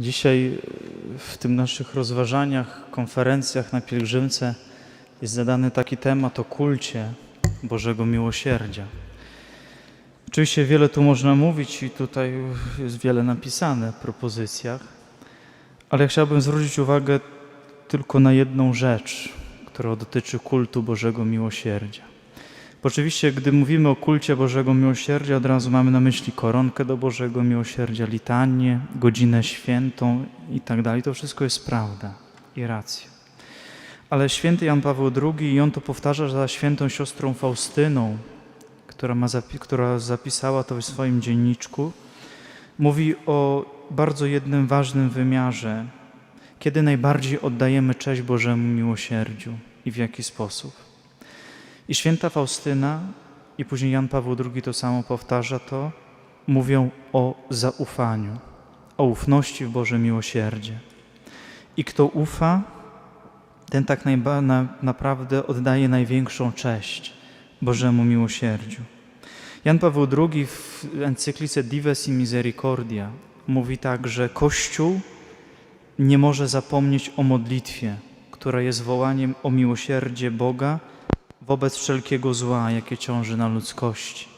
Dzisiaj w tym naszych rozważaniach, konferencjach na pielgrzymce jest zadany taki temat o kulcie Bożego Miłosierdzia. Oczywiście wiele tu można mówić i tutaj jest wiele napisane w propozycjach, ale ja chciałbym zwrócić uwagę tylko na jedną rzecz, która dotyczy kultu Bożego Miłosierdzia. Oczywiście, gdy mówimy o kulcie Bożego Miłosierdzia, od razu mamy na myśli koronkę do Bożego Miłosierdzia, litanię, godzinę świętą i tak dalej. To wszystko jest prawda i racja. Ale święty Jan Paweł II, i on to powtarza za świętą siostrą Faustyną, która, ma zapi- która zapisała to w swoim dzienniczku, mówi o bardzo jednym ważnym wymiarze, kiedy najbardziej oddajemy cześć Bożemu Miłosierdziu i w jaki sposób. I święta Faustyna i później Jan Paweł II to samo powtarza to, mówią o zaufaniu, o ufności w Boże miłosierdzie. I kto ufa, ten tak na, naprawdę oddaje największą cześć Bożemu miłosierdziu. Jan Paweł II w encyklice Dives in Misericordia mówi tak, że Kościół nie może zapomnieć o modlitwie, która jest wołaniem o miłosierdzie Boga wobec wszelkiego zła, jakie ciąży na ludzkości.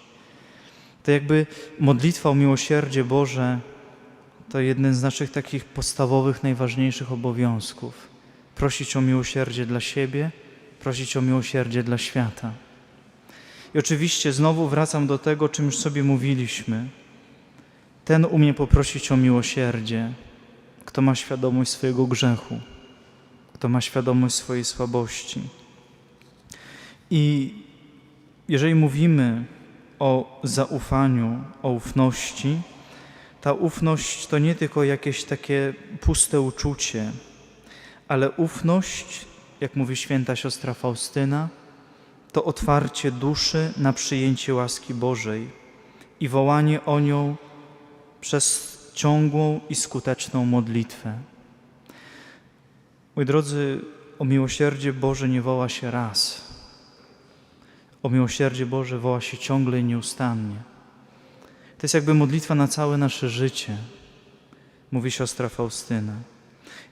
To jakby modlitwa o miłosierdzie Boże to jeden z naszych takich podstawowych, najważniejszych obowiązków. Prosić o miłosierdzie dla siebie, prosić o miłosierdzie dla świata. I oczywiście znowu wracam do tego, czym już sobie mówiliśmy. Ten umie poprosić o miłosierdzie, kto ma świadomość swojego grzechu, kto ma świadomość swojej słabości. I jeżeli mówimy o zaufaniu, o ufności, ta ufność to nie tylko jakieś takie puste uczucie, ale ufność, jak mówi święta siostra Faustyna, to otwarcie duszy na przyjęcie łaski Bożej i wołanie o nią przez ciągłą i skuteczną modlitwę. Moi drodzy, o miłosierdzie Boże nie woła się raz. O miłosierdzie Boże woła się ciągle i nieustannie. To jest jakby modlitwa na całe nasze życie, mówi siostra Faustyna.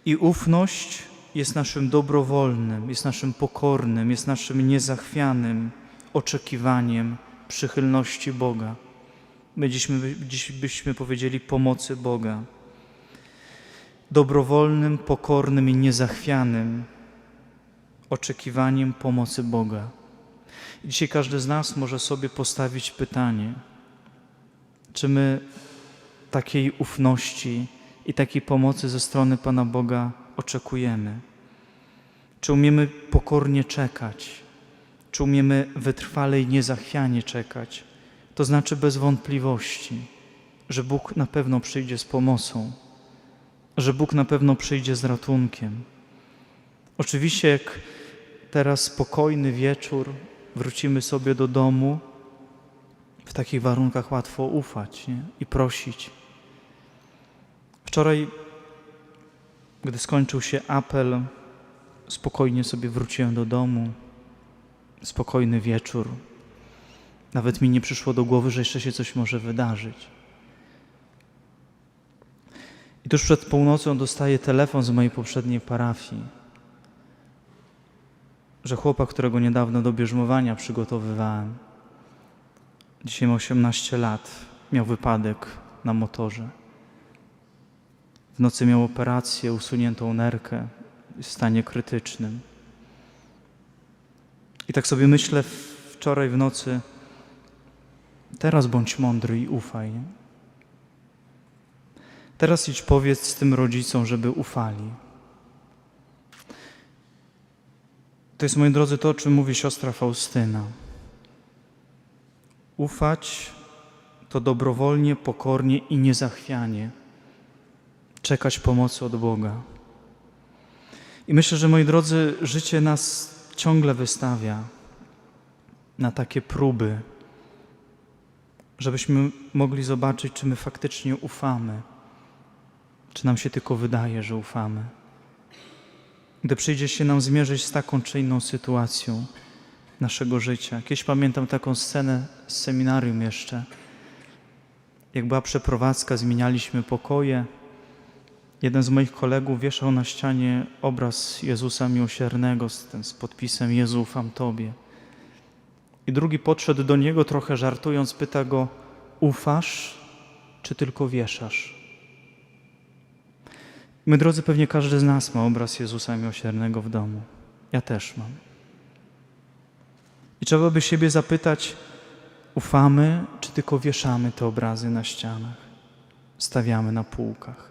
I ufność jest naszym dobrowolnym, jest naszym pokornym, jest naszym niezachwianym oczekiwaniem przychylności Boga. My dziś, my dziś byśmy powiedzieli pomocy Boga. Dobrowolnym, pokornym i niezachwianym oczekiwaniem pomocy Boga. Dzisiaj każdy z nas może sobie postawić pytanie, czy my takiej ufności i takiej pomocy ze strony Pana Boga oczekujemy? Czy umiemy pokornie czekać? Czy umiemy wytrwale i niezachwianie czekać? To znaczy bez wątpliwości, że Bóg na pewno przyjdzie z pomocą, że Bóg na pewno przyjdzie z ratunkiem. Oczywiście, jak teraz spokojny wieczór, wrócimy sobie do domu, w takich warunkach łatwo ufać nie? i prosić. Wczoraj, gdy skończył się apel, spokojnie sobie wróciłem do domu. Spokojny wieczór. Nawet mi nie przyszło do głowy, że jeszcze się coś może wydarzyć. I tuż przed północą dostaję telefon z mojej poprzedniej parafii, że chłopak, którego niedawno do bierzmowania przygotowywałem, dzisiaj ma 18 lat, miał wypadek na motorze. W nocy miał operację, usuniętą nerkę, w stanie krytycznym. I tak sobie myślę wczoraj w nocy, teraz bądź mądry i ufaj. Teraz idź powiedz tym rodzicom, żeby ufali. To jest, moi drodzy, to, o czym mówi siostra Faustyna. Ufać to dobrowolnie, pokornie i niezachwianie czekać pomocy od Boga. I myślę, że moi drodzy, życie nas ciągle wystawia na takie próby, żebyśmy mogli zobaczyć, czy my faktycznie ufamy, czy nam się tylko wydaje, że ufamy. Gdy przyjdzie się nam zmierzyć z taką czy inną sytuacją naszego życia. Kiedyś pamiętam taką scenę z seminarium jeszcze. Jak była przeprowadzka, zmienialiśmy pokoje Jeden z moich kolegów wieszał na ścianie obraz Jezusa Miłosiernego z, tym, z podpisem Jezu ufam Tobie. I drugi podszedł do niego trochę żartując, pyta go, ufasz czy tylko wieszasz? My, drodzy, pewnie każdy z nas ma obraz Jezusa Miłosiernego w domu. Ja też mam. I trzeba by siebie zapytać, ufamy, czy tylko wieszamy te obrazy na ścianach, stawiamy na półkach.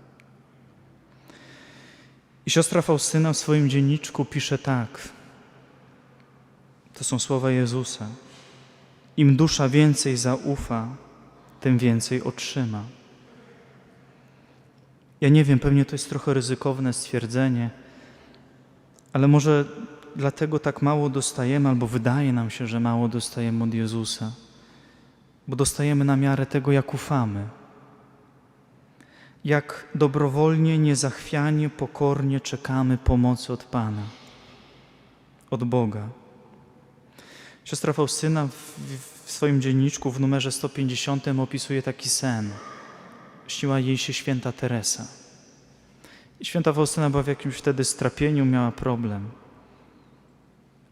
I siostra Faustyna w swoim dzienniczku pisze tak. To są słowa Jezusa. Im dusza więcej zaufa, tym więcej otrzyma. Ja nie wiem, pewnie to jest trochę ryzykowne stwierdzenie, ale może dlatego tak mało dostajemy, albo wydaje nam się, że mało dostajemy od Jezusa, bo dostajemy na miarę tego, jak ufamy. Jak dobrowolnie, niezachwianie, pokornie czekamy pomocy od Pana, od Boga. Siostra Faustyna w, w swoim dzienniczku w numerze 150 opisuje taki sen. Śniła jej się święta Teresa. Święta Faustyna była w jakimś wtedy strapieniu, miała problem.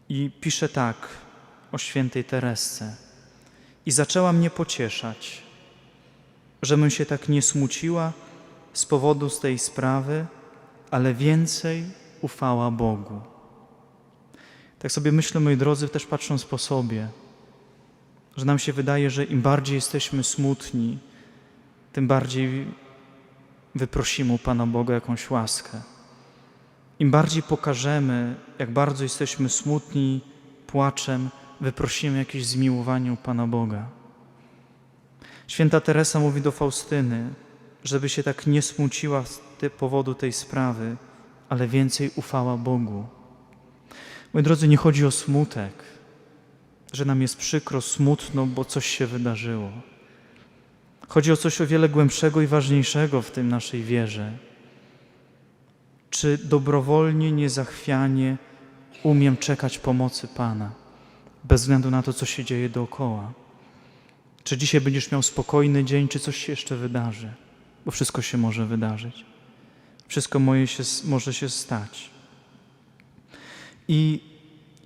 I pisze tak o świętej Teresce. I zaczęła mnie pocieszać, żebym się tak nie smuciła z powodu z tej sprawy, ale więcej ufała Bogu. Tak sobie myślę, moi drodzy, też patrząc po sobie, że nam się wydaje, że im bardziej jesteśmy smutni, tym bardziej wyprosimy u Pana Boga jakąś łaskę. Im bardziej pokażemy, jak bardzo jesteśmy smutni, płaczem, wyprosimy jakieś zmiłowanie u Pana Boga. Święta Teresa mówi do Faustyny, żeby się tak nie smuciła z powodu tej sprawy, ale więcej ufała Bogu. Moi drodzy, nie chodzi o smutek, że nam jest przykro, smutno, bo coś się wydarzyło. Chodzi o coś o wiele głębszego i ważniejszego w tym naszej wierze. Czy dobrowolnie, niezachwianie umiem czekać pomocy Pana, bez względu na to, co się dzieje dookoła? Czy dzisiaj będziesz miał spokojny dzień, czy coś się jeszcze wydarzy? Bo wszystko się może wydarzyć. Wszystko moje się, może się stać. I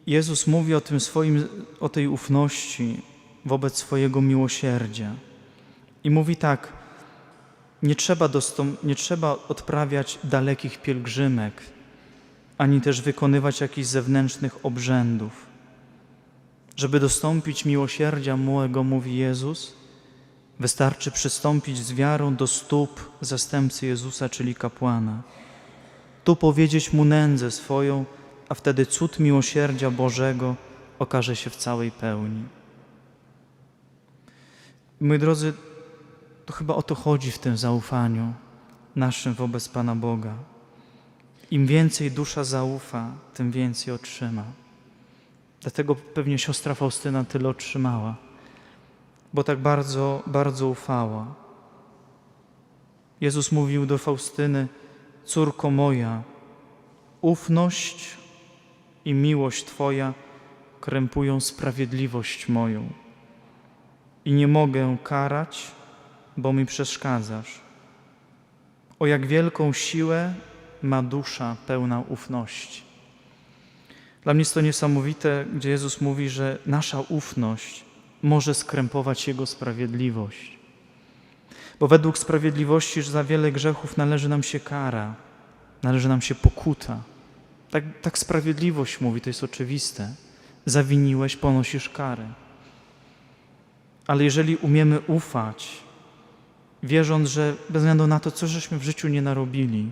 Jezus mówi o tym swoim, o tej ufności wobec swojego miłosierdzia. I mówi tak, nie trzeba, nie trzeba odprawiać dalekich pielgrzymek, ani też wykonywać jakichś zewnętrznych obrzędów. Żeby dostąpić miłosierdzia mojego, mówi Jezus, wystarczy przystąpić z wiarą do stóp zastępcy Jezusa, czyli kapłana. Tu powiedzieć mu nędzę swoją, a wtedy cud miłosierdzia Bożego okaże się w całej pełni. Moi drodzy, to chyba o to chodzi w tym zaufaniu naszym wobec Pana Boga. Im więcej dusza zaufa, tym więcej otrzyma. Dlatego pewnie siostra Faustyna tyle otrzymała, bo tak bardzo, bardzo ufała. Jezus mówił do Faustyny: Córko moja, ufność i miłość Twoja krępują sprawiedliwość moją. I nie mogę karać, bo mi przeszkadzasz. O jak wielką siłę ma dusza pełna ufności. Dla mnie jest to niesamowite, gdzie Jezus mówi, że nasza ufność może skrępować Jego sprawiedliwość. Bo według sprawiedliwości, że za wiele grzechów należy nam się kara, należy nam się pokuta. Tak, tak sprawiedliwość mówi, to jest oczywiste. Zawiniłeś, ponosisz karę. Ale jeżeli umiemy ufać, wierząc, że bez względu na to, co żeśmy w życiu nie narobili,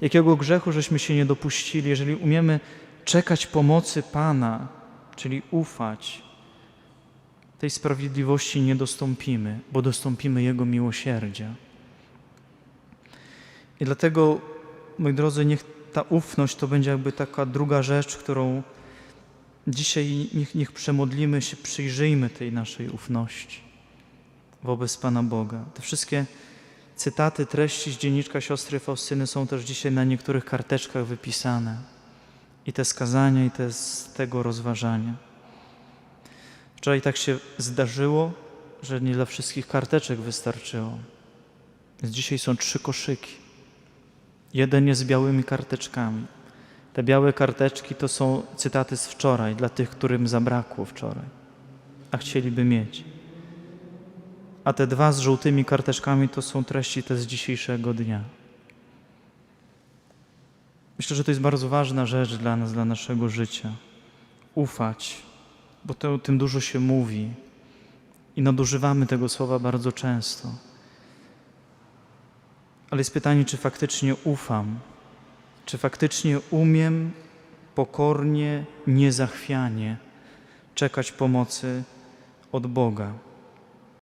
jakiego grzechu żeśmy się nie dopuścili, jeżeli umiemy czekać pomocy Pana, czyli ufać, tej sprawiedliwości nie dostąpimy, bo dostąpimy Jego miłosierdzia. I dlatego, moi drodzy, niech ta ufność to będzie jakby taka druga rzecz, którą dzisiaj niech, niech przemodlimy się, przyjrzyjmy tej naszej ufności wobec Pana Boga. Te wszystkie cytaty, treści z dzienniczka siostry Faustyny są też dzisiaj na niektórych karteczkach wypisane. I te skazania, i te z tego rozważania. Wczoraj tak się zdarzyło, że nie dla wszystkich karteczek wystarczyło. Więc dzisiaj są trzy koszyki. Jeden jest z białymi karteczkami. Te białe karteczki to są cytaty z wczoraj, dla tych, którym zabrakło wczoraj, a chcieliby mieć. A te dwa z żółtymi karteczkami to są treści te z dzisiejszego dnia. Myślę, że to jest bardzo ważna rzecz dla nas, dla naszego życia. Ufać, bo to, o tym dużo się mówi i nadużywamy tego słowa bardzo często. Ale jest pytanie, czy faktycznie ufam, czy faktycznie umiem pokornie, niezachwianie czekać pomocy od Boga.